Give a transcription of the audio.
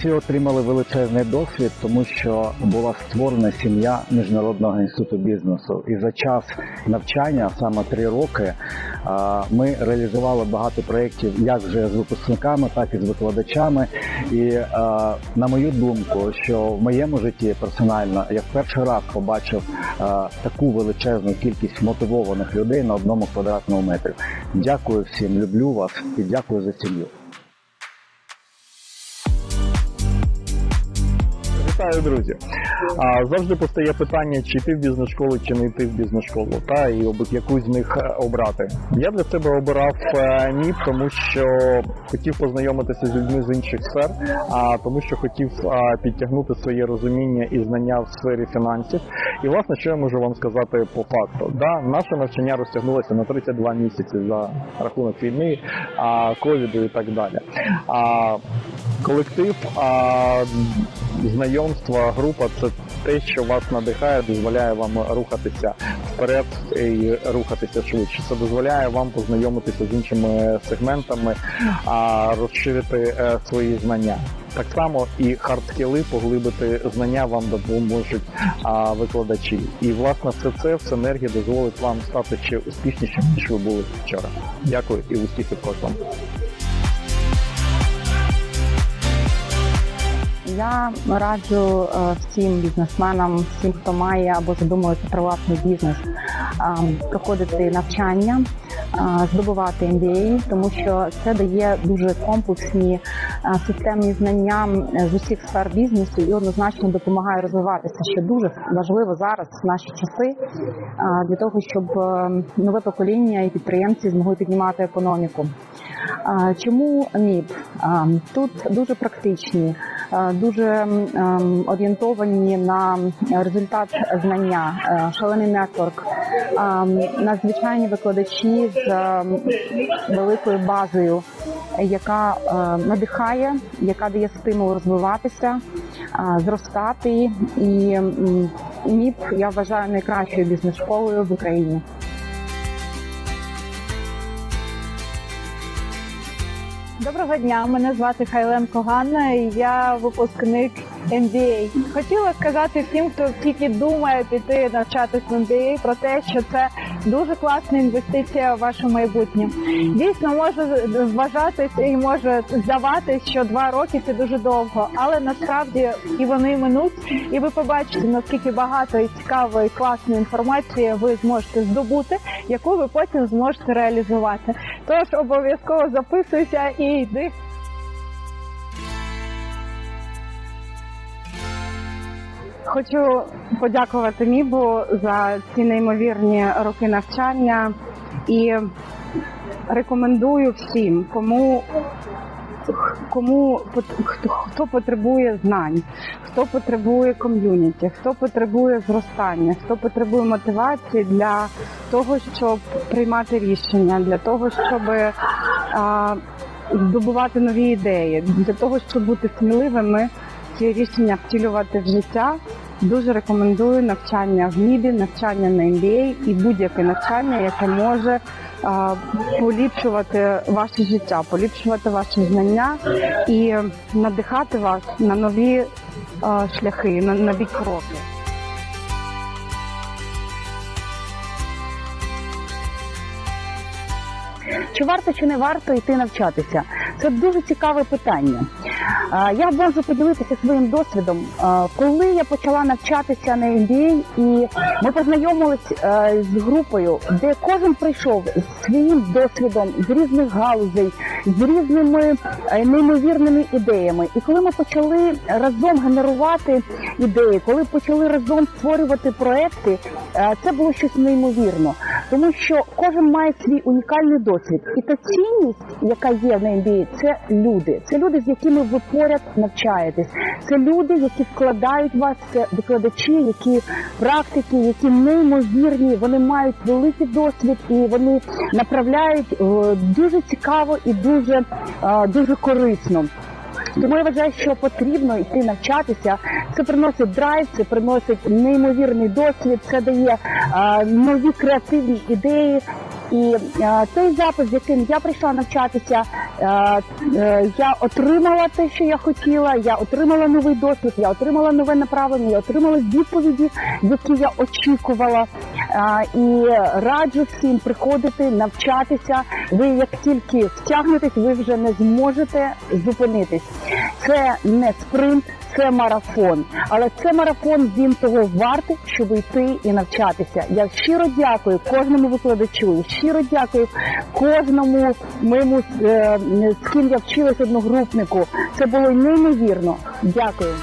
всі отримали величезний досвід, тому що була створена сім'я міжнародного інституту бізнесу. І за час навчання, саме три роки, ми реалізували багато проєктів як вже з випускниками, так і з викладачами. І на мою думку, що в моєму житті персонально я в перший раз побачив таку величезну кількість мотивованих людей на одному квадратному метрі. Дякую всім, люблю вас і дякую за сім'ю. Вітаю, друзі. А, завжди постає питання, чи йти в бізнес-школу, чи не йти в бізнес-школу, та і об яку з них е, обрати. Я для себе обирав е, НІП, тому що хотів познайомитися з людьми з інших сфер, а тому, що хотів підтягнути своє розуміння і знання в сфері фінансів. І власне, що я можу вам сказати по факту? Да, наше навчання розтягнулося на 32 місяці за рахунок війни, ковіду і так далі. А колектив, а знайомства, група це те, що вас надихає, дозволяє вам рухатися вперед і рухатися швидше. Це дозволяє вам познайомитися з іншими сегментами, а розширити е, свої знання. Так само і хардскіли поглибити знання вам допоможуть а, викладачі. І власне все це в синергії дозволить вам стати ще успішнішим, ніж ви були вчора. Дякую і успіхів кожному. Я раджу е, всім бізнесменам, всім, хто має або задумується про власний бізнес, е, проходити навчання, е, здобувати MBA, тому що це дає дуже комплексні системні знання з усіх сфер бізнесу і однозначно допомагає розвиватися, що дуже важливо зараз в наші часи для того, щоб нове покоління і підприємці змогли піднімати економіку. Чому МІП? Тут дуже практичні, дуже ем, орієнтовані на результат знання, е, шалений нетворк, надзвичайні викладачі з великою базою, яка е, надихає, яка дає стимул розвиватися, зростати. І МІП я вважаю найкращою бізнес-школою в Україні. Доброго дня, мене звати Хайленко Ганна, я випускник MBA. Хотіла сказати всім, хто тільки думає піти навчатись в MBA, про те, що це дуже класна інвестиція в ваше майбутнє. Дійсно, може вважатись і може здаватись, що два роки це дуже довго, але насправді і вони минуть, і ви побачите наскільки багато і цікавої класної інформації ви зможете здобути, яку ви потім зможете реалізувати. Тож обов'язково записуйся і йди. Хочу подякувати Мібу за ці неймовірні роки навчання і рекомендую всім, кому кому хто, потребує знань, хто потребує ком'юніті, хто потребує зростання, хто потребує мотивації для того, щоб приймати рішення, для того, щоб а, здобувати нові ідеї, для того, щоб бути сміливими, ці рішення втілювати в життя. Дуже рекомендую навчання в МІДі, навчання на MBA і будь-яке навчання, яке може поліпшувати ваше життя, поліпшувати ваші знання і надихати вас на нові шляхи, на нові кроки. Чи варто чи не варто йти навчатися? Це дуже цікаве питання. Я можу поділитися своїм досвідом. Коли я почала навчатися на MBA, і ми познайомились з групою, де кожен прийшов з своїм досвідом з різних галузей, з різними неймовірними ідеями. І коли ми почали разом генерувати ідеї, коли почали разом створювати проекти, це було щось неймовірно, тому що кожен має свій унікальний досвід, і та цінність, яка є на MBA, це люди. Це люди, з якими ви поряд навчаєтесь. Це люди, які вкладають вас, це викладачі, які практики, які неймовірні, вони мають великий досвід і вони направляють е, дуже цікаво і дуже, е, дуже корисно. Тому я вважаю, що потрібно йти навчатися. Це приносить драйв, це приносить неймовірний досвід, це дає нові креативні ідеї. І е, цей запис, з яким я прийшла навчатися, е, е, я отримала те, що я хотіла. Я отримала новий досвід, я отримала нове направлення, я отримала відповіді, які я очікувала. Е, і раджу всім приходити, навчатися. Ви як тільки втягнетесь, ви вже не зможете зупинитись. Це не спринт, це марафон. Але це марафон він того вартий, щоб йти і навчатися. Я щиро дякую кожному викладачу, щиро дякую кожному моєму е, з ким я вчилась одногрупнику. Це було неймовірно. Дякую.